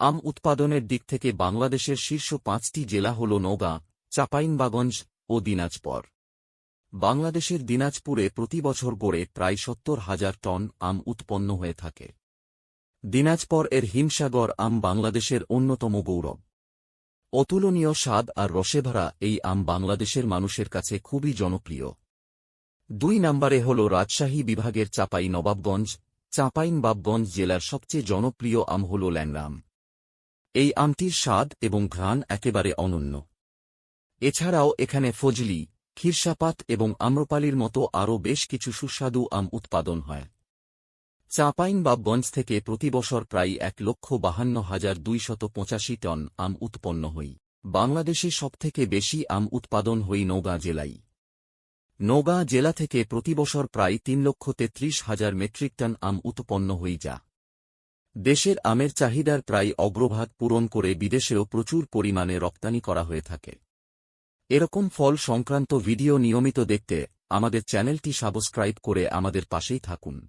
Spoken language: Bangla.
আম উৎপাদনের দিক থেকে বাংলাদেশের শীর্ষ পাঁচটি জেলা হল নওগাঁ, চাঁপাইনবাগঞ্জ ও দিনাজপর। বাংলাদেশের দিনাজপুরে প্রতি বছর গড়ে প্রায় সত্তর হাজার টন আম উৎপন্ন হয়ে থাকে। দিনাজপর এর হিমসাগর আম বাংলাদেশের অন্যতম গৌরব। অতুলনীয় স্বাদ আর রসে ভরা এই আম বাংলাদেশের মানুষের কাছে খুবই জনপ্রিয়। দুই নম্বরে হল রাজশাহী বিভাগের চাপাই নবাবগঞ্জ চাঁপাইনবাবগঞ্জ জেলার সবচেয়ে জনপ্রিয় আম হল ল্যাংরাম এই আমটির স্বাদ এবং ঘ্রাণ একেবারে অনন্য। এছাড়াও এখানে ফজলি ক্ষীরসাপাত এবং আম্রপালির মতো আরও বেশ কিছু সুস্বাদু আম উৎপাদন হয়। চাঁপাইনবাবগঞ্জ থেকে প্রতিবছর প্রায় এক লক্ষ বাহান্ন হাজার দুইশত পঁচাশি টন আম উৎপন্ন হই। বাংলাদেশে সবথেকে বেশি আম উৎপাদন হই নওগাঁ জেলাই নওগাঁ জেলা থেকে প্রতিবছর প্রায় তিন লক্ষ তেত্রিশ হাজার মেট্রিক টন আম উৎপন্ন হই যা দেশের আমের চাহিদার প্রায় অগ্রভাগ পূরণ করে বিদেশেও প্রচুর পরিমাণে রপ্তানি করা হয়ে থাকে। এরকম ফল সংক্রান্ত ভিডিও নিয়মিত দেখতে আমাদের চ্যানেলটি সাবস্ক্রাইব করে আমাদের পাশেই থাকুন।